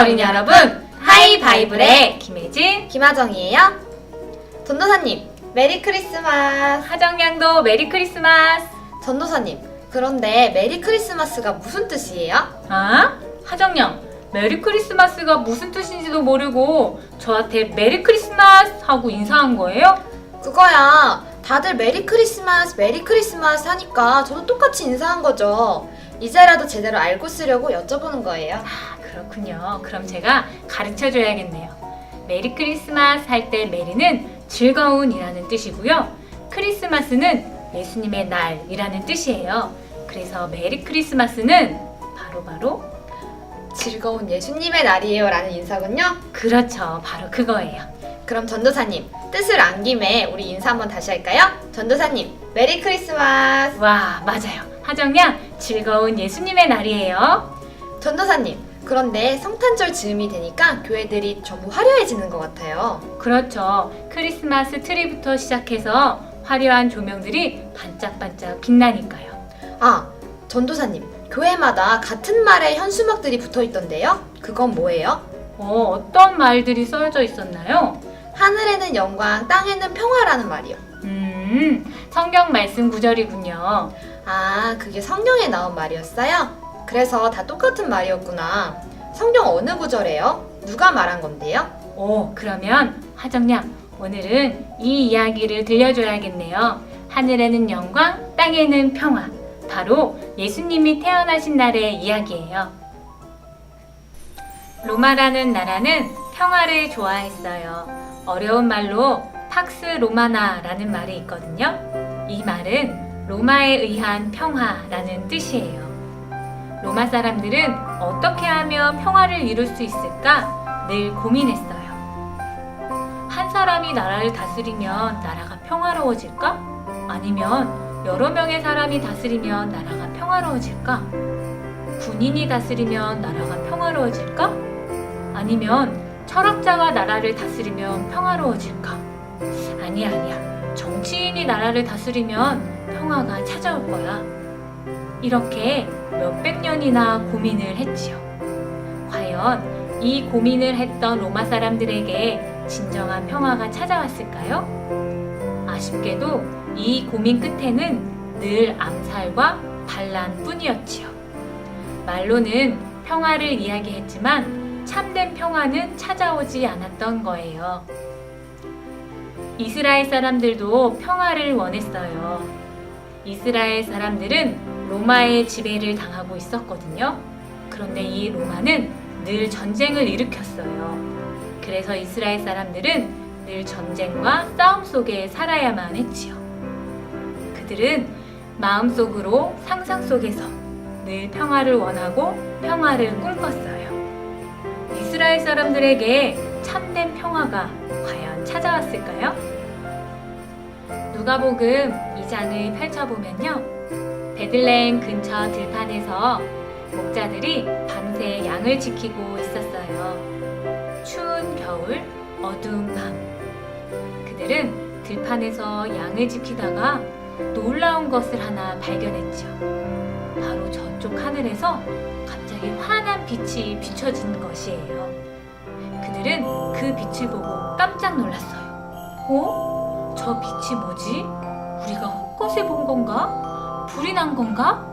어린이 여러분, 하이바이블의 김혜진, 김하정이에요. 전도사님, 메리 크리스마스. 하정양도 메리 크리스마스. 전도사님, 그런데 메리 크리스마스가 무슨 뜻이에요? 아? 하정양, 메리 크리스마스가 무슨 뜻인지도 모르고 저한테 메리 크리스마스 하고 인사한 거예요? 그거야. 다들 메리 크리스마스, 메리 크리스마스 하니까 저도 똑같이 인사한 거죠. 이제라도 제대로 알고 쓰려고 여쭤보는 거예요. 아, 그렇군요. 그럼 제가 가르쳐 줘야겠네요. 메리 크리스마스 할 때 메리는 즐거운이라는 뜻이고요. 크리스마스는 예수님의 날이라는 뜻이에요. 그래서 메리 크리스마스는 바로 바로 즐거운 예수님의 날이에요 라는 인사군요. 그렇죠. 바로 그거예요. 그럼 전도사님, 뜻을 안 김에 우리 인사 한번 다시 할까요? 전도사님, 메리 크리스마스. 와, 맞아요. 하정양, 즐거운 예수님의 날이에요. 전도사님, 그런데 성탄절 즈음이 되니까 교회들이 전부 화려해지는 것 같아요. 그렇죠. 크리스마스 트리부터 시작해서 화려한 조명들이 반짝반짝 빛나니까요. 아, 전도사님, 교회마다 같은 말의 현수막들이 붙어 있던데요? 그건 뭐예요? 어, 어떤 말들이 써져 있었나요? 하늘에는 영광, 땅에는 평화라는 말이요. 음, 성경 말씀 구절이군요. 아, 그게 성경에 나온 말이었어요? 그래서 다 똑같은 말이었구나. 성경 어느 구절에요? 누가 말한 건데요? 오, 그러면 하정양, 오늘은 이 이야기를 들려줘야겠네요. 하늘에는 영광, 땅에는 평화. 바로 예수님이 태어나신 날의 이야기예요. 로마라는 나라는 평화를 좋아했어요. 어려운 말로 팍스 로마나라는 말이 있거든요. 이 말은 로마에 의한 평화라는 뜻이에요. 로마 사람들은 어떻게 하면 평화를 이룰 수 있을까 늘 고민했어요. 한 사람이 나라를 다스리면 나라가 평화로워질까? 아니면 여러 명의 사람이 다스리면 나라가 평화로워질까? 군인이 다스리면 나라가 평화로워질까? 아니면 철학자가 나라를 다스리면 평화로워질까? 아니야, 아니야. 정치인이 나라를 다스리면 평화가 찾아올 거야. 이렇게 몇백 년이나 고민을 했지요. 과연 이 고민을 했던 로마 사람들에게 진정한 평화가 찾아왔을까요? 아쉽게도 이 고민 끝에는 늘 암살과 반란 뿐이었지요. 말로는 평화를 이야기했지만 참된 평화는 찾아오지 않았던 거예요. 이스라엘 사람들도 평화를 원했어요. 이스라엘 사람들은 로마의 지배를 당하고 있었거든요. 그런데 이 로마는 늘 전쟁을 일으켰어요. 그래서 이스라엘 사람들은 늘 전쟁과 싸움 속에 살아야만 했지요. 그들은 마음속으로 상상 속에서 늘 평화를 원하고 평화를 꿈꿨어요. 이스라엘 사람들에게 참된 평화가 과연 찾아왔을까요? 누가복음 2장을 펼쳐보면요. 베들레헴 근처 들판에서 목자들이 밤새 양을 지키고 있었어요. 추운 겨울, 어두운 밤. 그들은 들판에서 양을 지키다가 놀라운 것을 하나 발견했죠. 바로 저쪽 하늘에서 갑자기 환한 빛이 비춰진 것이에요. 그들은 그 빛을 보고 깜짝 놀랐어요. 어? 저 빛이 뭐지? 우리가 헛것을 본 건가? 불이 난 건가?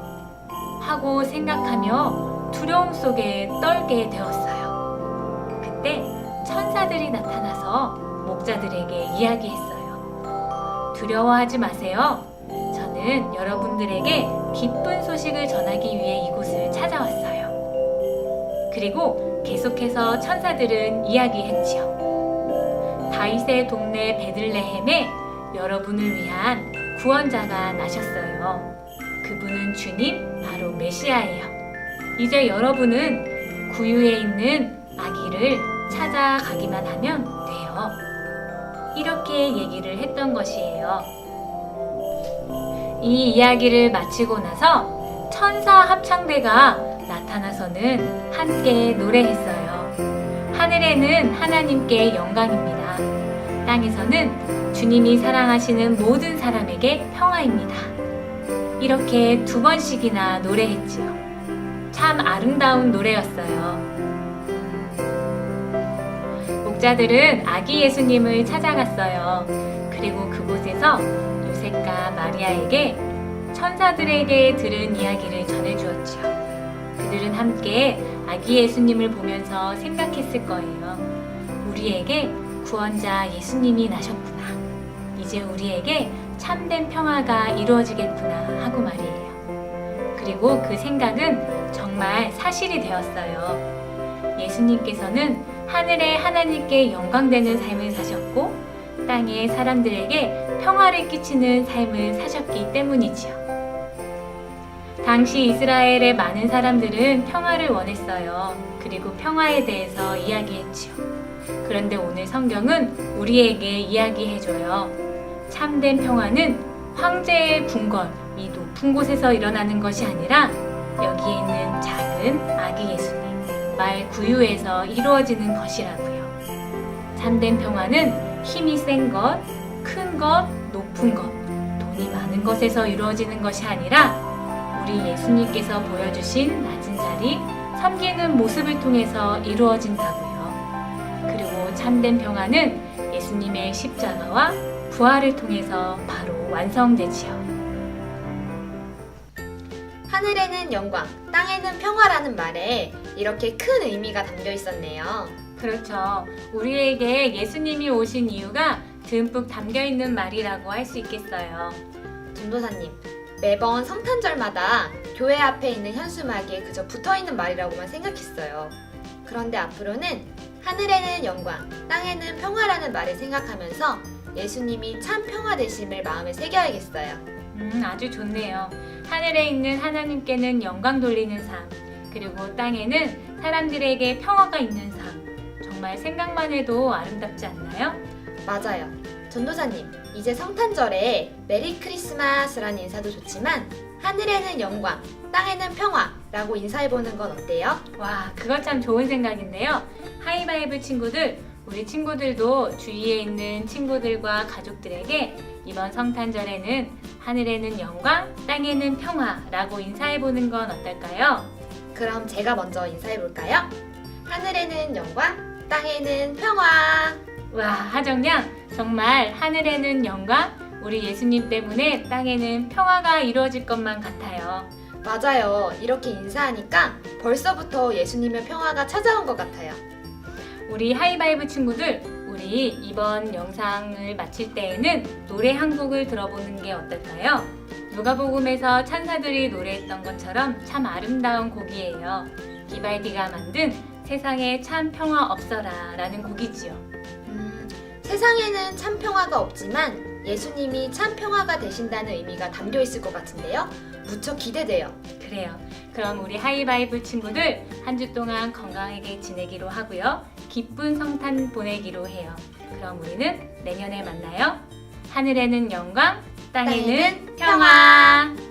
하고 생각하며 두려움 속에 떨게 되었어요. 그때 천사들이 나타나서 목자들에게 이야기했어요. 두려워하지 마세요. 저는 여러분들에게 기쁜 소식을 전하기 위해 이곳을 찾아왔어요. 그리고 계속해서 천사들은 이야기했지요. 다윗의 동네 베들레헴에 여러분을 위한 구원자가 나셨어요. 그분은 주님, 바로 메시아예요. 이제 여러분은 구유에 있는 아기를 찾아가기만 하면 돼요. 이렇게 얘기를 했던 것이에요. 이 이야기를 마치고 나서 천사 합창대가 나타나서는 함께 노래했어요. 하늘에는 하나님께 영광입니다. 땅에서는 주님이 사랑하시는 모든 사람에게 평화입니다. 이렇게 두 번씩이나 노래했지요. 참 아름다운 노래였어요. 목자들은 아기 예수님을 찾아갔어요. 그리고 그곳에서 요셉과 마리아에게 천사들에게 들은 이야기를 전해주었지요. 그들은 함께 아기 예수님을 보면서 생각했을 거예요. 우리에게 구원자 예수님이 나셨구나. 이제 우리에게 참된 평화가 이루어지겠구나 하고 말이에요. 그리고 그 생각은 정말 사실이 되었어요. 예수님께서는 하늘의 하나님께 영광되는 삶을 사셨고 땅의 사람들에게 평화를 끼치는 삶을 사셨기 때문이지요. 당시 이스라엘의 많은 사람들은 평화를 원했어요. 그리고 평화에 대해서 이야기했지요. 그런데 오늘 성경은 우리에게 이야기해줘요. 참된 평화는 황제의 궁궐, 이 높은 곳에서 일어나는 것이 아니라 여기에 있는 작은 아기 예수님, 말 구유에서 이루어지는 것이라고요. 참된 평화는 힘이 센 것, 큰 것, 높은 것, 돈이 많은 것에서 이루어지는 것이 아니라 우리 예수님께서 보여주신 낮은 자리, 섬기는 모습을 통해서 이루어진다고요. 그리고 참된 평화는 예수님의 십자가와 부활을 통해서 바로 완성되지요. 하늘에는 영광, 땅에는 평화라는 말에 이렇게 큰 의미가 담겨 있었네요. 그렇죠. 우리에게 예수님이 오신 이유가 듬뿍 담겨 있는 말이라고 할 수 있겠어요. 전도사님, 매번 성탄절마다 교회 앞에 있는 현수막에 그저 붙어 있는 말이라고만 생각했어요. 그런데 앞으로는 하늘에는 영광, 땅에는 평화라는 말을 생각하면서 예수님이 참 평화 되심을 마음에 새겨야겠어요. 음, 아주 좋네요. 하늘에 있는 하나님께는 영광 돌리는 삶, 그리고 땅에는 사람들에게 평화가 있는 삶. 정말 생각만 해도 아름답지 않나요? 맞아요. 전도사님, 이제 성탄절에 메리 크리스마스라는 인사도 좋지만 하늘에는 영광, 땅에는 평화 라고 인사해보는 건 어때요? 와, 그거 참 좋은 생각인데요. 하이바이브 친구들, 우리 친구들도 주위에 있는 친구들과 가족들에게 이번 성탄절에는 하늘에는 영광, 땅에는 평화라고 인사해보는 건 어떨까요? 그럼 제가 먼저 인사해볼까요? 하늘에는 영광, 땅에는 평화. 와, 하정양, 정말 하늘에는 영광, 우리 예수님 때문에 땅에는 평화가 이루어질 것만 같아요. 맞아요. 이렇게 인사하니까 벌써부터 예수님의 평화가 찾아온 것 같아요. 우리 하이바이브 친구들, 우리 이번 영상을 마칠 때에는 노래 한 곡을 들어보는 게 어떨까요? 누가복음에서 찬사들이 노래했던 것처럼 참 아름다운 곡이에요. 비발디가 만든 세상에 참 평화 없어라 라는 곡이지요. 음, 세상에는 참 평화가 없지만 예수님이 참 평화가 되신다는 의미가 담겨 있을 것 같은데요. 무척 기대돼요. 그래요. 그럼 우리 하이바이브 친구들 한 주 동안 건강하게 지내기로 하고요. 기쁜 성탄 보내기로 해요. 그럼 우리는 내년에 만나요. 하늘에는 영광, 땅에는 땅에는 평화.